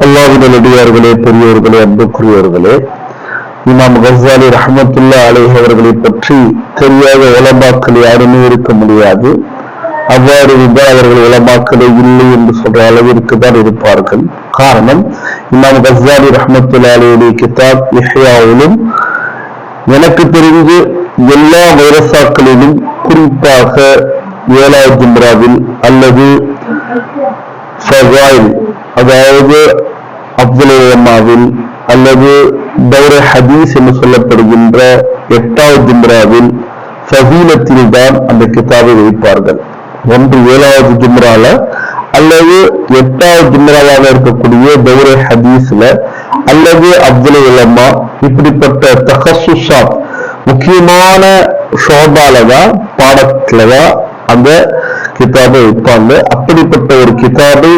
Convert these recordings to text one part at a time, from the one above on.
அல்லாவினடியார்களே பெரியோர்களே அன்புக்குரியவர்களே இமாம் கசாலி ரஹமத்துல்லா அலேஹ் அவர்களை பற்றி தெரியாத உலமாக்கள் யாருமே இருக்க முடியாது. அவ்வாறு இருந்தால் அவர்கள் உலமாக்களே இல்லை என்று சொல்ற அளவிற்கு தான் இருப்பார்கள். காரணம் இமாம் கசாலி ரஹமத்துல்லா அலேடைய கிதாப் இஹ்யாவிலும் எனக்கு தெரிந்து எல்லா வைரசாக்களிலும் குறிப்பாக ஏழாவது ஜிம்ராவில் அல்லது அதாவது அப்துல் அல்லது தௌர ஹதீஸ் என்று சொல்லப்படுகின்ற எட்டாவது ஜிம்ராவில் ஃபசீலத்தில் தான் அந்த கிதாபை வைப்பார்கள். ஒன்று ஏழாவது ஜிம்ரால அல்லது எட்டாவது ஜிம்ராவாக இருக்கக்கூடிய தௌர ஹதீஸ்ல அல்லது அப்துல் உலமா இப்படிப்பட்ட தகசுஷா முக்கியமான ஷோபால தான் பாடத்துல தான் அந்த கிதாபை வைப்பாங்க. அப்படிப்பட்ட ஒரு கிதாபை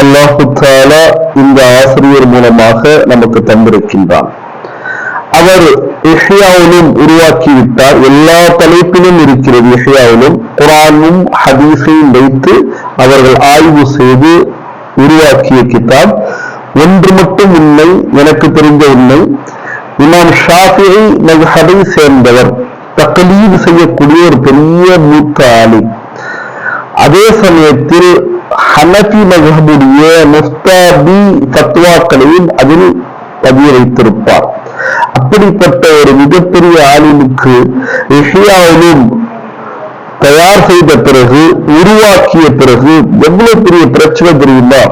அல்லாஹு தாலா இந்த ஆசிரியர் மூலமாக நமக்கு தந்திருக்கின்றான். அவர் இஹ்யாவிலும் உருவாக்கிவிட்டார். எல்லா தலைப்பிலும் இருக்கிறது இஹ்யாவிலும். குரானும் ஹதீஸையும் வைத்து அவர்கள் ஆய்வு செய்து உருவாக்கிய கிதாப். ஒன்று மட்டும் உண்மை எனக்கு தெரிந்த உண்மை இமாம் ஷாஃபியை மதுஹபை சேர்ந்தவர் தக்கலீது செய்யக்கூடிய ஒரு பெரிய மூத்த ஆலிம் அதே சமயத்தில் ஹனபி மகபுடைய முஸ்தாபி தத்துவாக்களையும் அதில் பதிய வைத்திருப்பார் அப்படிப்பட்ட ஒரு மிகப்பெரிய ஆலிமுக்கு இஷியாவிலும் தயார் செய்த பிறகு உருவாக்கிய பிறகு எவ்வளவு பெரிய பிரச்சனை தெரியுமா?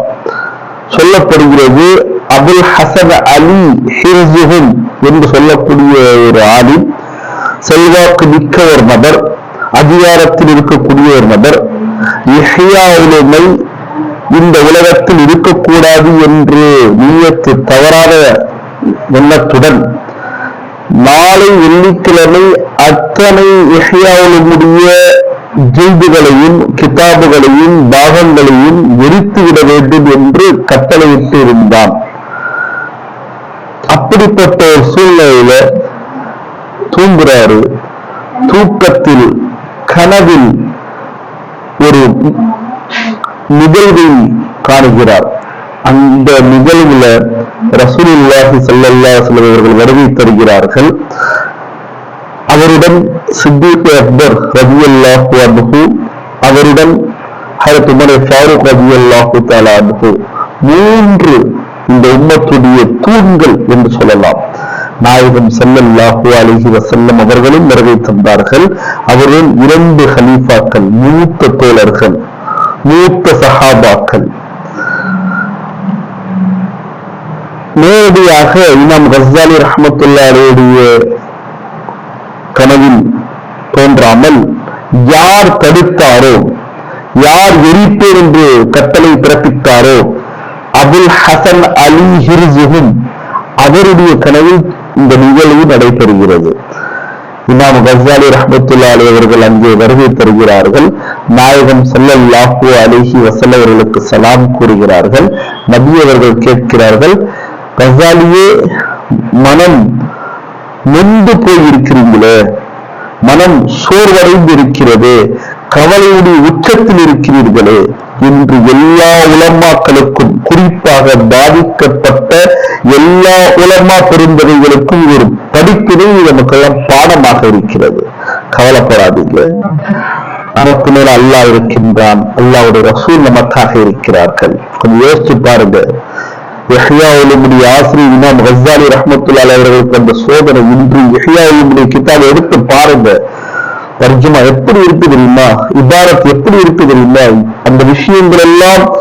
சொல்லப்படுகிறது அபுல் ஹசன் அலி ஹிர்ஜுஹும் என்று சொல்லக்கூடிய ஒரு ஆலிம் செல்வாக்கு மிக்க ஒரு நபர் அதிகாரத்தில் இருக்கக்கூடிய ஒரு நபர் இஹ்யாவுலுமை இந்த உலகத்தில் இருக்கக்கூடாது என்று நீயத்து தவறாத எண்ணத்துடன் நாளை வெள்ளிக்கிழமை அத்தனை இஹ்யாவுலுடைய ஜெய்துகளையும் கிதாபுகளையும் பாகங்களையும் எரித்துவிட வேண்டும் என்று கட்டளையிட்டு இருந்தான் அப்படிப்பட்ட ஒரு சூழ்நிலையில தூங்குறாரு. தூக்கத்தில் கனவில் ஒரு நிகழ்வை காணுகிறார். அந்த நிகழ்வுல ரசூலுல்லாஹி ஸல்லல்லாஹு அலைஹி வஸல்லம் அவர்கள் வருகை தருகிறார்கள். அவருடன் சித்திக் அக்பர் ரலியல்லாஹு அபு அவருடன் ஹரத் உமர் ஃபாரூக் ரலியல்லாஹு தாலா அபு மூன்று இந்த உம்மத்துடைய தூண்கள் என்று சொல்லலாம். நாயகம் செல்லல்லாஹு அலைஹி வசல்லம் அவர்களும் வருகை தந்தார்கள். அவர்கள் இரண்டு ஹலீஃபாக்கள் மூத்த தோழர்கள் மூத்த சஹாபாக்கள். நேரடியாக இமாம் கசாலி ரஹ்மத்துல்லாஹி அலைஹிய கனவில் தோன்றாமல் யார் தடுத்தாரோ யார் எரிப்பேர் என்று கட்டளை பிறப்பித்தாரோ அபுல் ஹசன் அலி ஹிர்ஜுகும் அவருடைய கனவில் இந்த நிகழ்வு நடைபெறுகிறது. இமாம் கசாலி ரஹமத்துல்லா அலி அவர்கள் அங்கே வருகை தருகிறார்கள். நாயகம் செல்லல்லாஹு அலிஹி வசல்லவர்களுக்கு அவர்களுக்கு சலாம் கூறுகிறார்கள். நபி அவர்கள் கேட்கிறார்கள் கசாலியே மனம் நொந்து போயிருக்கிறீங்களே மனம் சோர்வடைந்து இருக்கிறது கவலையுடைய உச்சத்தில் இருக்கிறீர்களே இன்று எல்லா உலமாக்களுக்கும் குறிப்பாக பாதிக்கப்பட்ட எல்லா உலமா பெருந்தகைகளுக்கும் ஒரு படிப்பினை நமக்கெல்லாம் பாடமாக இருக்கிறது. கவலைப்படாதீங்க. நமக்கு மேல அல்லாஹ் இருக்கின்றான். அல்லாவுடைய ரசூல் நமக்காக இருக்கிறார்கள். கொஞ்சம் யோசிச்சு பாருங்க. எஹ்யாவுலுடைய ஆசிரியர் இமாம் ஹசாலி ரஹமத்துல்லா அவர்களுக்கு அந்த சோதனை இன்று எஹ்யாவுலுடைய கிதாபை எடுத்து பாருங்க. தர்ஜுமா எப்படி இருக்கு தெரியுமா? இபாரத் எப்படி இருக்கு தெரியுமா? அந்த விஷயங்கள் எல்லாம்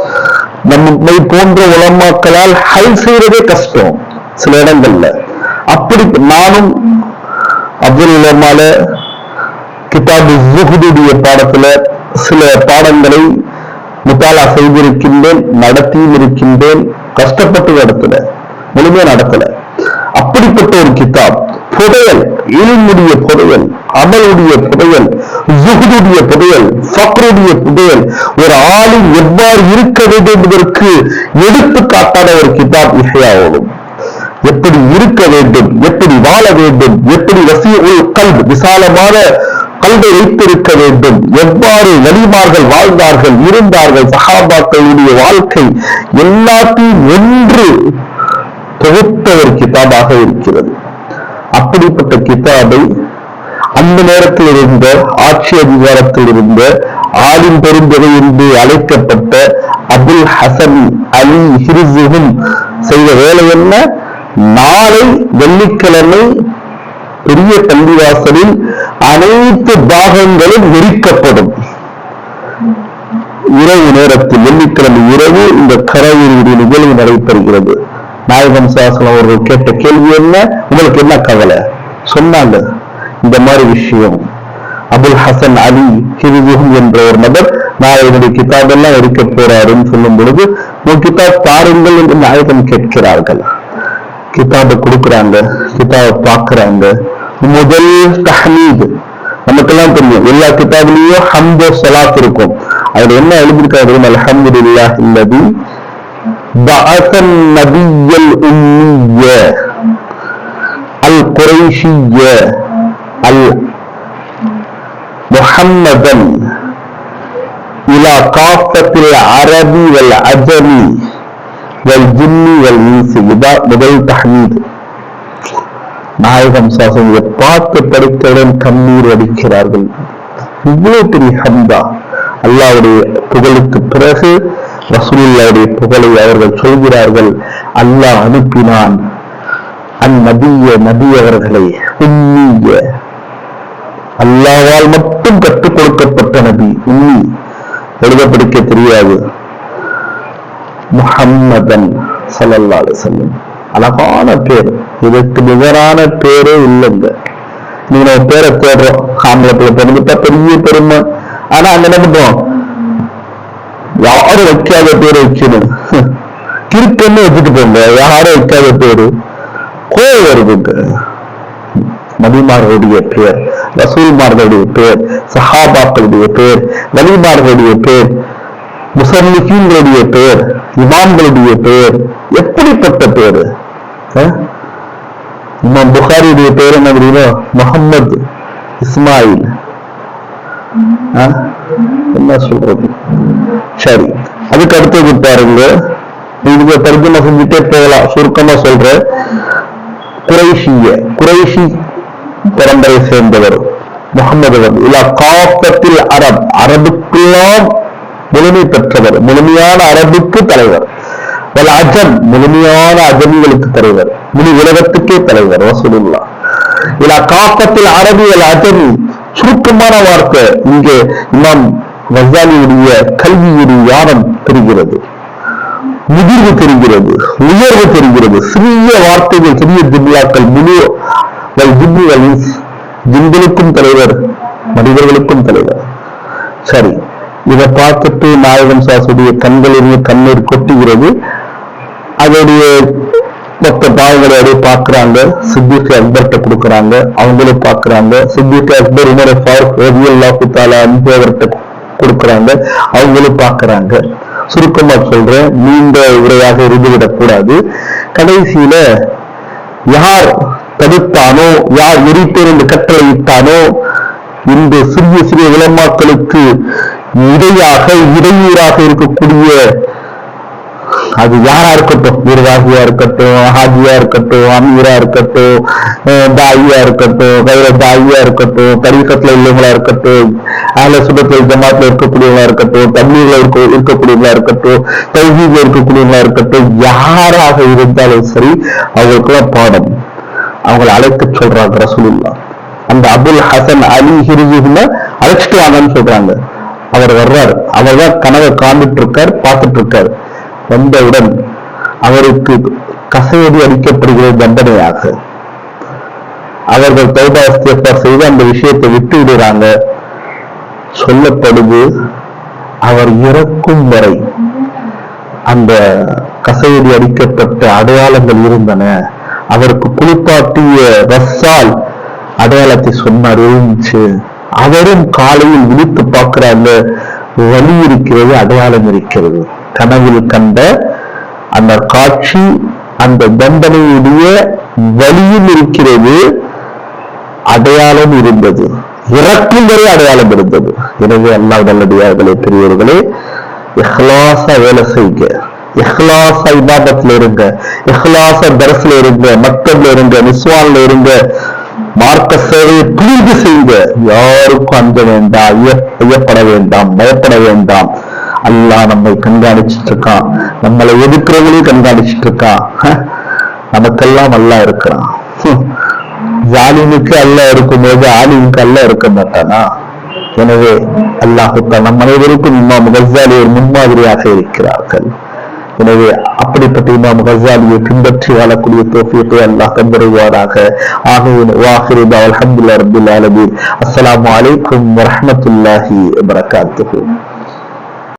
நம்மை போன்ற உலமாக்களால் ஹல் செய்யறதே கஷ்டம் சில இடங்கள்ல. அப்படி நானும் அப்துல் உலமால கிதாபு ஜுஹுதுடைய பாடத்துல சில பாடங்களை முத்தாலா செய்திருக்கின்றேன் நடத்தியும் இருக்கின்றேன் கஷ்டப்பட்டு நடத்துல முழுமையா நடத்தல. அப்படிப்பட்ட ஒரு கிதாப். புதையல் இல்முடைய புதையல் அமலுடைய புதையல் ஜுகுடைய புதையல் ஃபக்ருடைய புதையல் ஒரு ஆளு எவ்வாறு இருக்க வேண்டும் என்பதற்கு எடுத்துக்காட்டான ஒரு கிதாப் இசையாவோடும் எப்படி இருக்க வேண்டும் எப்படி வாழ வேண்டும் எப்படி வசிய கல் விசாலமான கல்வை வைத்திருக்க வேண்டும் எவ்வாறு வலிமார்கள் வாழ்ந்தார்கள் இருந்தார்கள் சகாபாக்களுடைய வாழ்க்கை எல்லாத்தையும் ஒன்று தொகுத்த ஒரு கிதாபாக இருக்கிறது. அப்படிப்பட்ட கிதாபை அந்த நேரத்தில் இருந்த ஆட்சி அதிகாரத்தில் இருந்த ஆளின் பெருந்தகை என்று அழைக்கப்பட்ட அபுல் ஹசன் அலி ஹிரிசுகும் செய்த வேலை என்ன? நாளை வெள்ளிக்கிழமை பெரிய பள்ளிவாசலில் அனைத்து பாகங்களும் விரிக்கப்படும் இரவு நேரத்தில் வெள்ளிக்கிழமை இரவு இந்த கரையுடைய நிகழ்வு நடைபெறுகிறது. நாயகம் சாசனம் அவர்கள் கேட்ட கேள்வி என்ன? உங்களுக்கு என்ன கவலை? சொன்னாங்க. இந்த மாதிரி விஷயம். அபுல் ஹசன் அலி ஹிரிதுஹும் என்ற ஒரு நபர் நான் என்னுடைய கிதாபெல்லாம் எடுக்க போறாருன்னு சொல்லும் பொழுது உன் கிதாப் பாருங்கள் என்று நாயகம் கேட்கிறார்கள். கிதாபை கொடுக்குறாங்க கிதாபை பார்க்கறாங்க. முதல் தஹ்மீத் நமக்கெல்லாம் தெரியும். எல்லா கிதாபிலையும் ஹம்தோ சலாத் இருக்கும். அதுல என்ன எழுதியிருக்காரு அல்ஹம்துலில்லாஹ் இல்லதி بعث النبي الأمي القريشي محمدا إلى كافة العرب والعجم والجن والإنس إذا முதல் தஹ்மீத் நாயகம் சாசன் இதை பார்த்து படித்தவுடன் கண்ணீர் அடிக்கிறார்கள் இவ்வளவு பெரிய ஹம்தா அல்லாவுடைய புகழுக்கு பிறகு ரசூலுல்லாவுடைய புகழை அவர்கள் சொல்கிறார்கள். அல்லாஹ் அனுப்பினான். அந்நபிய நபி அவர்களை உண்மிய அல்லாவால் மட்டும் கற்றுக் கொடுக்கப்பட்ட நபி உண்மி எழுத படிக்க தெரியாது. முஹம்மதன் ஸல்லல்லாஹு செல்லும் அழகான பேர். இதற்கு நிகரான பேரே இல்லைங்க. நீங்க பேரை தேடுறோம் ஆம்பளத்துல பிறந்துட்டா பெரிய பெருமை. ஆனா அங்க என்ன பண்றோம்? யாரும் வைக்காத பேர் வைக்கணும்? கிறுக்கன்னு வச்சுட்டு போங்க. யாரும் வைக்காத பேரு? கோவம் வருது நபிமார்களுடைய பேர் ரசூல்மார்களுடைய பேர் சஹாபாக்களுடைய பேர் வலிமார்களுடைய பேர் முசல்லிஃபீன்களுடைய பேர் இமாம்களுடைய பேர் எப்படிப்பட்ட பேரு? இமாம் புகாரியுடைய பேர் என்ன தெரியுமோ? முகம்மது இஸ்மாயில். என்ன சொல்றது? சரி. அதுக்கு அடுத்தது பாருங்க. நீங்க தர்ஜமா செஞ்சுட்டே போகலாம். சுருக்கமா சொல்ற குறைஷிய குறைஷி பரம்பரை சேர்ந்தவர் முகமது அவர்கள். இல்ல காப்பத்தில் அரப் அரபுக்கெல்லாம் முழுமை பெற்றவர் முழுமையான அரபுக்கு தலைவர். வல் அஜம் முழுமையான அஜமிகளுக்கு தலைவர். முழு உலகத்துக்கே தலைவர் வசூலுல்லா இல்ல காப்பத்தில் அரபி வல் அஜமி சுருக்கமான வார்த்தை இங்கே இமாம் வசாலியுடைய கல்வியுடைய யானம் தெரிகிறது. முதிர்வு தெரிகிறது உயர்வு தெரிகிறது. சிறிய வார்த்தைகள் சிறிய ஜிம்லாக்கள் முழு வல் ஜிம்மி தலைவர் மனிதர்களுக்கும் தலைவர். சரி இதை பார்த்துட்டு நாயகம் சாசுடைய கண்களிலிருந்து கண்ணீர் கொட்டுகிறது. அதோடைய மொத்த பாவங்களை பார்க்குறாங்க பார்க்கறாங்க சித்திக் அக்பர்கிட்ட கொடுக்குறாங்க அவங்களும் பார்க்குறாங்க. சித்திக் அக்பர் உமர் ஃபாரூக் ரலியல்லாஹு தஆலா அன்பவர்கிட்ட கொடுக்குறாங்க கொடுக்கறாங்க அவங்களும் பார்க்கறாங்க. சுருக்கமா சொல்றேன் நீண்ட உரையாக இருந்துவிடக் கூடாது கடைசியில யார் தடுத்தானோ யார் எரித்தோர் இந்த கட்டளை கட்டளையிட்டானோ இந்த சிறிய சிறிய இளமாக்களுக்கு இடையாக இடையூறாக இருக்கக்கூடிய அது யாரா இருக்கட்டும்? நிர்வாகியா இருக்கட்டும் ஹாஜியா இருக்கட்டும் அமீரா இருக்கட்டும் தாயியா இருக்கட்டும் கைர தாயியா இருக்கட்டும் தரீக்கத்துல உள்ளவங்களா இருக்கட்டும் ஆல சுபத்தில் ஜமாத்துல இருக்கக்கூடியவங்களா இருக்கட்டும் தண்ணீர்ல இருக்க இருக்கக்கூடியவங்களா இருக்கட்டும் தௌஹீத்ல இருக்கக்கூடியவங்களா இருக்கட்டும் யாராக இருந்தாலும் சரி அவங்களுக்குலாம் பாடம். அவங்களை அழைத்து சொல்றாங்க ரசூலுல்லா. அந்த அபுல் ஹசன் அலி ஹிரிஜுன்னு அழைச்சிட்டு வாங்கன்னு சொல்றாங்க. அவர் வர்றாரு. அவர் தான் கனவை காண்டுட்டு இருக்கார் பார்த்துட்டு இருக்காரு வந்தவுடன் அவருக்கு கசையடி அடிக்கப்படுகிறது தண்டனையாக. அவர்கள் தௌபா இஸ்திஃபார் செய்து அந்த விஷயத்தை விட்டு விடுறாங்க சொல்லப்படுது அவர் இறக்கும் வரை அந்த கசையடி அடிக்கப்பட்ட அடையாளங்கள் இருந்தன. அவருக்கு குளிப்பாட்டிய ரஸ்ஸால் அடையாளத்தை சொன்னார் இருந்துச்சு அவரும் காலையில் விழித்து பார்க்கிறாங்க வலி இருக்கிறது அடையாளம் இருக்கிறது. கனவில் கண்ட அந்த காட்சி அந்த தண்டனையுடைய வழியில் இருக்கிறது அடையாளம் இருந்தது. இறக்கும் வரை அடையாளம் இருந்தது. எனவே அல்லா நல்லடியார்களே பெரியவர்களே இஹ்லாசா வேலை செய்யுங்க. இஹ்லாசா இபாதத்துல இருங்க. இஹ்லாசா தரசுல இருங்க மக்கள்ல இருங்க நிஸ்வான்ல இருங்க. மார்க்க சேவையை புரிந்து செய்யுங்க. யாருக்கும் அஞ்ச வேண்டாம் ஐய- ஐயப்பட வேண்டாம் பயப்பட வேண்டாம். அல்லாஹ் நம்மை கண்காணிச்சுட்டு இருக்கான் நம்மளை எதிர்க்கிறவங்களையும் கண்காணிச்சிட்டு இருக்கான் நமக்கெல்லாம் அல்லாஹ் இருக்கிறான். ஜாலினுக்கு அல்ல இருக்கும்போது ஆலிமுக்கு அல்லாஹ் இருக்க மாட்டானா? எனவே அல்லாஹுத்தா நம் அனைவருக்கும் இமாம் கசாலி ஒரு முன்மாதிரியாக இருக்கிறார்கள். எனவே அப்படிப்பட்ட இமாம் கசாலியை பின்பற்றி வாழக்கூடிய தோஃபியத்தை அல்லாஹ் தந்தருவாராக ஆகையின் வாஹிருதா அலமதுல்லா ரப்பில் ஆலமீன். அஸ்ஸலாமு அலைக்கும் வரஹ்மத்துல்லாஹி